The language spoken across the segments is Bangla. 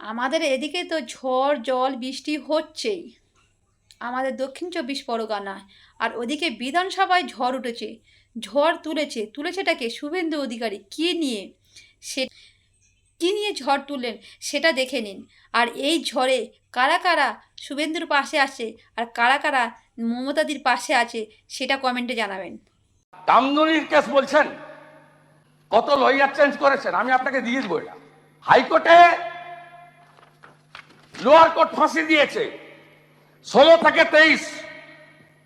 আমাদের এদিকে তো ঝড়, জল, বৃষ্টি হচ্ছেই। আমাদের দক্ষিণ চব্বিশ পরগনায় আর ওদিকে বিধানসভায় ঝড় উঠেছে। ঝড় তুলেছে। তুলেছেটাকে শুভেন্দু অধিকারী। কী নিয়ে? সে কী নিয়ে ঝড় তুললেন? সেটা দেখে নিন। আর এই ঝড়ে কারা কারা শুভেন্দুর পাশে আছে আর কারা কারা মমতাদির পাশে আছে, সেটা কমেন্টে জানাবেন। কামদুনির কেস বলছেন? কত লয়ার চেঞ্জ করেছেন? আমি আপনাকে দিয়ে দেবো এটা। হাইকোর্টে লোয়ার কোর্ট ফাঁসি দিয়েছে। ষোলো থেকে তেইশ।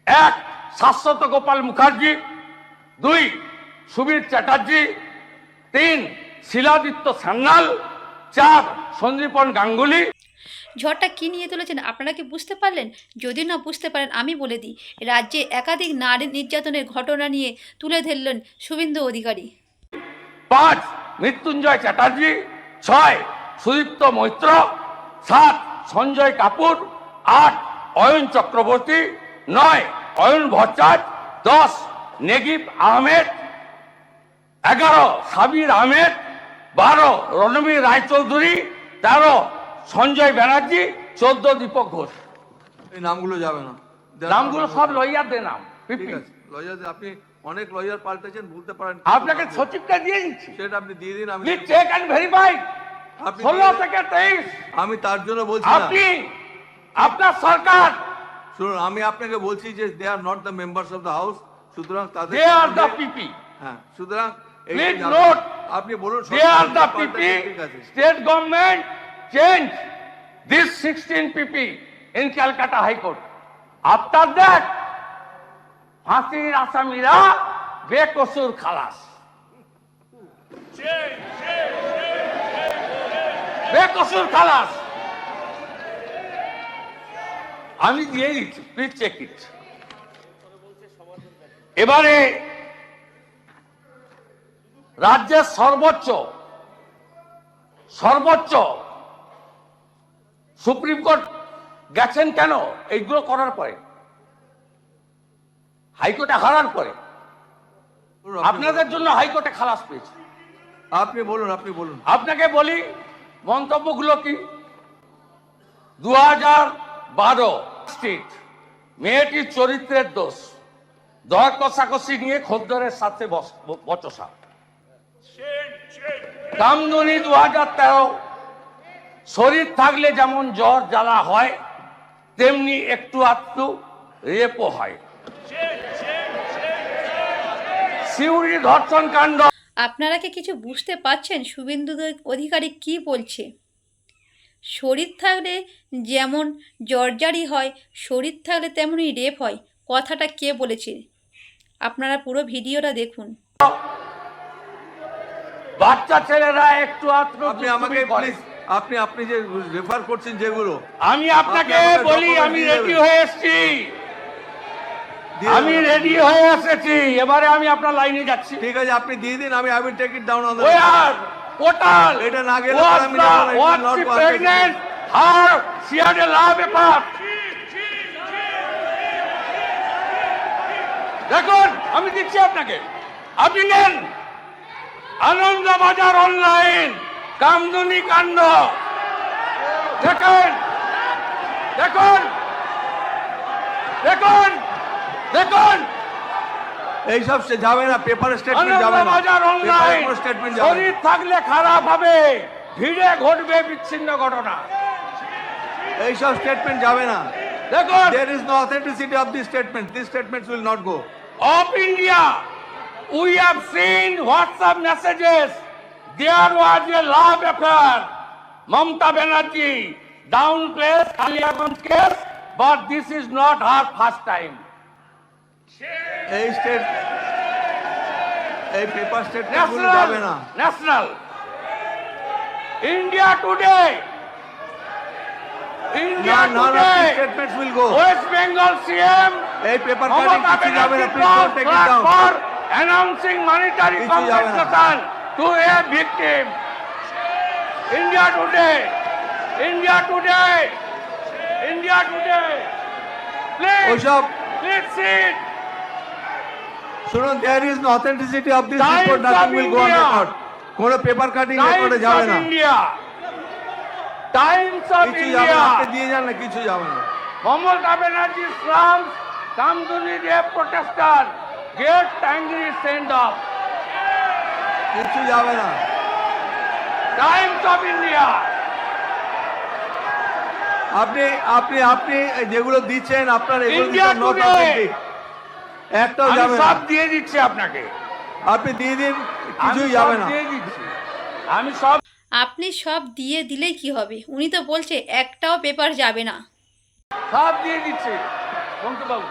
এক শাশ্বত গোপাল মুখার্জি। দুই সুবীর চ্যাটার্জি। তিন শিলাদিত্য সান্যাল। চার সঞ্জীবন গাঙ্গুলি। ঝড়টা কী নিয়ে তুলেছেন আপনারা কি বুঝতে পারলেন? যদি না বুঝতে পারেন আমি বলে দিই রাজ্যে একাধিক নারী নির্যাতনের ঘটনা নিয়ে তুলে ধরলেন শুভেন্দু অধিকারী। পাঁচ মৃত্যুঞ্জয় চ্যাটার্জি। ছয় সুদীপ্ত মৈত্র। সাত সঞ্জয় কাপুর আট অয়ন চক্রবর্তী নয় অয়ন ভট্টাচ দশ নেগিব আহমেদ এগারো সাবির আহমেদ বারো রণবীর রায়চৌধুরী তেরো সঞ্জয় ব্যানার্জি চোদ্দ দীপক ঘোষ। এই নামগুলো যাবে না। নামগুলো সব লইয়ারদের নাম ঠিক আছে লয়ার আপনি অনেক লয়ার পাল্টেছেন ভুলতে পারেন আপনাকে সচিবটা দিয়ে দিচ্ছি। সেটা আপনি দিয়ে দিন আমি চেক অ্যান্ড ভেরিফাই ষোলো থেকে তেইশ। আমি তার জন্য বলছি আপনি আপনার সরকার। শুনুন আমি আপনাকে বলছি যে they are not the members of the house সুতরাং তাদের দে আর দ্য পিপি হ্যাঁ সুতরাং যে note, আপনি বলুন they are the PP state government change this sixteen PP in Calcutta high court after that ফাঁসির আসামিরা বেকসুর খালাস। বেকসুর খালাস। আমি দিয়ে দিচ্ছি প্লিজ চেক ইট এবারে রাজ্যের সর্বোচ্চ সর্বোচ্চ সুপ্রিম কোর্ট গেছেন কেন? এইগুলো করার পরে হাইকোর্টে হারার পরে। আপনাদের জন্য হাইকোর্টে খালাস পেয়েছে। আপনি বলুন আপনি বলুন। আপনাকে বলি মন্তব্যগুলো কি? দু হাজার বারো স্ট্রিট, মেয়েটির চরিত্রের দোষ। দর কষাকষি নিয়ে খদ্দরের সাথে বচসা। কামদুনি দু হাজার তেরো, শরীর থাকলে যেমন জ্বর জ্বালা হয়, তেমনি একটু আধটু রেপও হয়। সিউড়ি ধর্ষণ কাণ্ড আপনারা কি কিছু বুঝতে পারছেন? শুভেন্দু অধিকারী কি বলছে? শরীর থাকলে যেমন জর্জারি হয় শরীর থাকলে তেমনই রেপ হয়। কথাটা কে বলেছে? আপনারা পুরো ভিডিওটা দেখুন। বাচ্চা ছেলেরা একটু আধটু আপনি আমাকে আপনি আপনি যে রেফার করছেন যেগুলো আমি আপনাকে বলি আমি রেডি হয়ে এসেছি। আমি রেডি হয়ে এসেছি। এবারে আমি আপনার লাইনে যাচ্ছি। ঠিক আছে আপনি দিয়ে দিন আমি I will take it down on the আর কোটাল এটা না গেলে আমি যাব না, it will not work. Her she had a love paper দেখুন আমি দিচ্ছি আপনাকে। আপনি নেন। আনন্দ বাজার অনলাইন কামদুনি কাণ্ড। দেখুন দেখুন দেখুন। দেখুন এইসব সে যাবে না পেপার স্টেটমেন্ট যাবে না অনলাইন স্টেটমেন্ট শরীর থাকলে খারাপ হবে ভিড়ে ঘটবে বিচ্ছিন্ন ঘটনা এইসব স্টেটমেন্ট যাবে না দেখুন there is no authenticity of these statements these statements will not go of India we have seen WhatsApp messages there was a love affair Mamta Banerjee downplays Kaliaganj case but this is not her first time এই স্টেট এই পেপার স্টেটমেন্টগুলো national যাবে না national India today India none of these today statements will go West Bengal CM এই পেপার কাটিং Mamata কিছু যাবে না Banerjee please don't take it down for announcing monetary কিছু যাবে না। compensation to a victim. India today, India today, India today. শুনুন there is authenticity of this report nothing will go on record কোনো পেপার কাটিং রেকর্ডে যাবে না। ইন্ডিয়া টাইমস অফ ইন্ডিয়া কিছু দিয়ে যান না কিছু যাবে না। Mamata Banerjee slams Kamduni they protester get angry send off কিছু যাবে না। টাইমস অফ ইন্ডিয়া আপনি আপনি আপনি যেগুলো দিচ্ছেন আপনার এগুলো নট অথেন্টিক একটাও যাবে সব দিয়ে দিচ্ছি আপনাকে। আপনি দিয়ে দিন কিছুই সব যাবে না। দিয়ে দিচ্ছি। আমি সব আপনি সব দিয়ে দিলেই কি হবে? উনি তো বলছে একটাও পেপার যাবে না। সব দিয়ে দিচ্ছি। পঙ্কুবাবু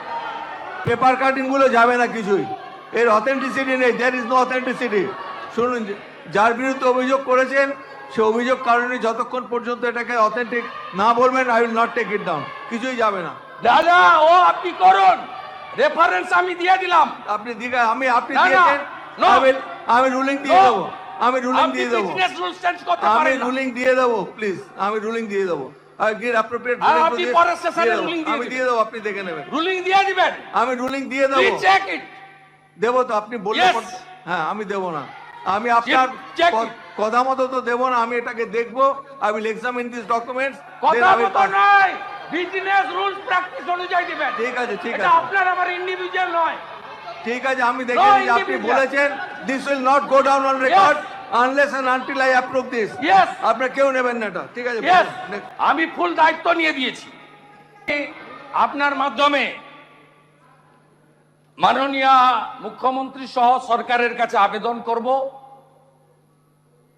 পেপার কাটিংগুলো যাবে না কিছুই। এর অথেন্টিসিটি নেই দেয়ার ইজ নো অথেন্টিসিটি শুনুন যে- যার বিরুদ্ধে অভিযোগ করেছেন সে অভিযোগ কারণে যতক্ষণ পর্যন্ত এটাকে অথেন্টিক না বলবেন I will not take it down কিছুই যাবে না। দাদা ও আপনি করুন। রেফারেন্স আমি দিয়ে দিলাম। আপনি দীঘা আমি আপনি দিয়েছেন। আমি রুলিং দিয়ে. দেবো। আমি রুলিং দিয়ে দেবো। আমি রুলিং দিয়ে দেবো প্লিজ আমি রুলিং দিয়ে দেবো। আমি দিয়ে দেবো? আপনি দেখে নেবেন। রুলিং দিয়ে দিবেন। আমি রুলিং দিয়ে দেবো। প্লিজ চেক ইট দেবো তো আপনি. পর- হ্যাঁ আমি দেবো না। আমি আপনার কথা মতো তো দেবো না আমি এটাকে দেখব I will examine this documents কথা মতো নয়। বিজনেস রুলস প্র্যাকটিস অনুযায়ী দিবেন। ঠিক আছে ঠিক এটা আছে। আপনার আমার ইন্ডিভিজুয়াল নয়। ঠিক আছে আমি দেখে নিই আপনি বলেছেন this will not go down on record unless and until I approve this Yes. আপনার কেউ নেবেন না এটা ঠিক আছে ইয়েস আমি ফুল দায়িত্ব নিয়ে দিয়েছি। আপনার মাধ্যমে মাননীয় মুখ্যমন্ত্রী সহ সরকারের কাছে আবেদন করব।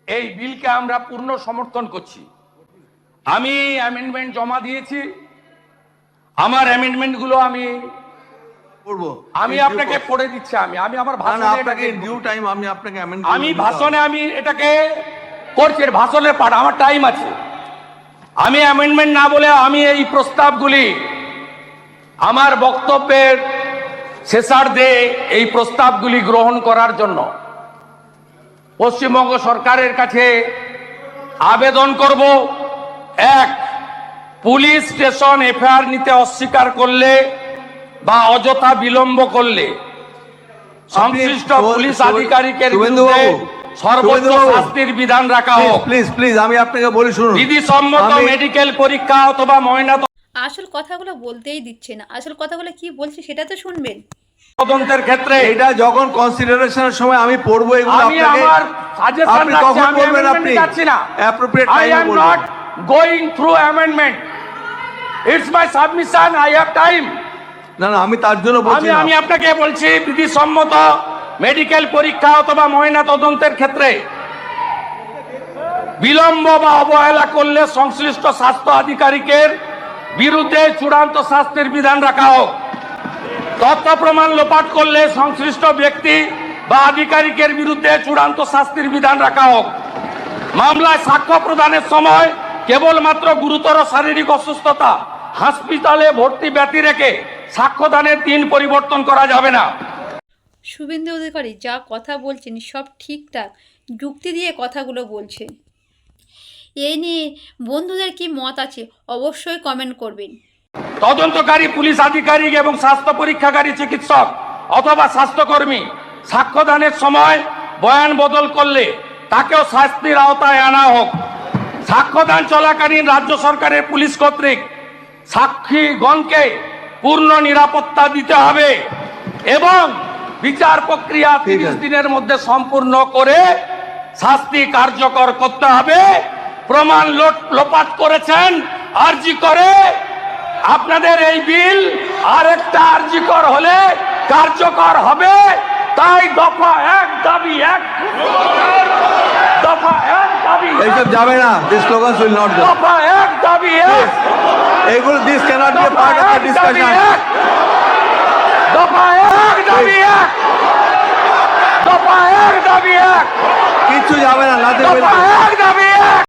এই বিলকে আমরা পূর্ণ সমর্থন করছি। আমি অ্যামেন্ডমেন্ট জমা দিয়েছি। আমার অ্যামেন্ডমেন্টগুলো আমি করব। আমি আপনাকে. পড়ে দিচ্ছি আমি আমি আমার ভাষণে আপনাকে ডিউ টাইম আমি আপনাকে আমি ভাষণে আমি এটাকে করছি ভাষণের পাঠ আমার টাইম আছে। আমি অ্যামেন্ডমেন্ট না বলে আমি এই প্রস্তাবগুলি আমার বক্তব্যের শেষার্ধে এই প্রস্তাবগুলি গ্রহণ করার জন্য পশ্চিমবঙ্গ সরকারের কাছে আবেদন করব। এক পুলিশ স্টেশন এফআইআর নিতে অস্বীকার করলে বা অযথা বিলম্ব করলে সংশ্লিষ্ট পুলিশ আধিকারিকের বিরুদ্ধে বাবু, সর্বোচ্চ শাস্তির বিধান রাখা হোক। প্লিজ প্লিজ আমি আপনাকে বলি শুনুন। বিধিসম্মত আমি- মেডিকেল পরীক্ষা অথবা ময়না আসল কথাগুলো বলতেই দিচ্ছে না আসল কথাগুলো কি বলছে সেটা তো শুনবেন। তদন্তের ক্ষেত্রে এটা যখন কনসিডারেশনের সময় আমি পড়ব এগুলো আপনাকে সাজেশন আপনি রাখছি আমি বলবেন আপনি? অ্যাপ্রোপ্রিয়েট টাইমে বলবেন going through amendment it's my submission I have time না না আমি তার জন্য আমি বলছি না। আমি আপনাকে বলছি বিধিসম্মত মেডিকেল পরীক্ষা অথবা ময়না তদন্তের ক্ষেত্রে বিলম্ব বা অবহেলা করলে সংশ্লিষ্ট স্বাস্থ্য আধিকারিকের বিরুদ্ধে চূড়ান্ত শাস্তির বিধান রাখা হোক। তথ্য প্রমাণ লোপাট করলে সংশ্লিষ্ট ব্যক্তি বা আধিকারিকের বিরুদ্ধে চূড়ান্ত শাস্তির বিধান রাখা হোক। মামলায় সাক্ষ্য প্রদানের সময় কেবলমাত্র গুরুতর শারীরিক অসুস্থতা হাসপাতালে ভর্তি ব্যতি রেখে সাক্ষ্যদানের দিন পরিবর্তন করা যাবে না। শুভেন্দু অধিকারী যা কথা বলছেন সব ঠিকঠাক। যুক্তি দিয়ে কথাগুলো বলছে এই নিয়ে বন্ধুদের কি মত আছে অবশ্যই কমেন্ট করবেন। তদন্তকারী পুলিশ আধিকারিক এবং স্বাস্থ্য পরীক্ষাকারী চিকিৎসক অথবা স্বাস্থ্যকর্মী সাক্ষ্যদানের সময় বয়ান বদল করলে তাকেও শাস্তির আওতায় আনা হোক। সাক্ষ্যদান চলাকালীন রাজ্য সরকারের পুলিশ কর্তৃক সাক্ষীগণকে পূর্ণ নিরাপত্তা দিতে হবে এবং বিচার প্রক্রিয়া তিরিশ দিনের মধ্যে সম্পূর্ণ করে শাস্তি কার্যকর করতে হবে। প্রমাণ লোপাট করেছেন আরজি করে। আপনাদের এই বিল আরেকটা আরজিকর হলে কার্যকর হবে। তাই দফা এক দাবি এক, এইসব যাবে না। This slogan will not go দফা এক দাবি এক। এগুলো this can't be part of the discussion এক দফা এক। দাবি এক। দফা এক দাবি এক। কিচ্ছু যাবে না নাথিং